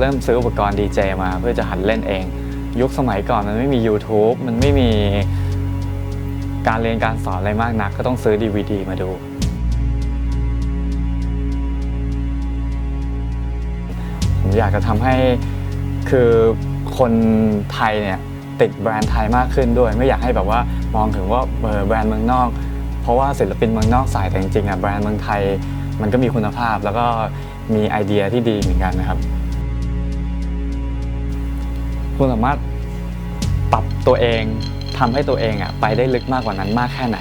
เริ่มซื้ออุปกรณ์ดีเจมาเพื่อจะหัดเล่นเอง ยุคสมัยก่อนมันไม่มี YouTube มันไม่มีการเรียนการสอนอะไรมากนัก ก็ต้องซื้อ DVD มาดู ผมอยากจะทำให้คือคนไทยเนี่ยติดแบรนด์ไทยมากขึ้นด้วย ไม่อยากให้แบบว่ามองถึงว่าแบรนด์เมืองนอก เพราะว่าศิลปินเมืองนอกใส่แต่จริงๆอะแบรนด์เมืองไทยมันก็มีคุณภาพแล้วก็มีไอเดียที่ดีเหมือนกันนะครับ คุณสามารถปรับตัวเองทำให้ตัวเองอะไปได้ลึกมากกว่านั้นมากแค่ไหน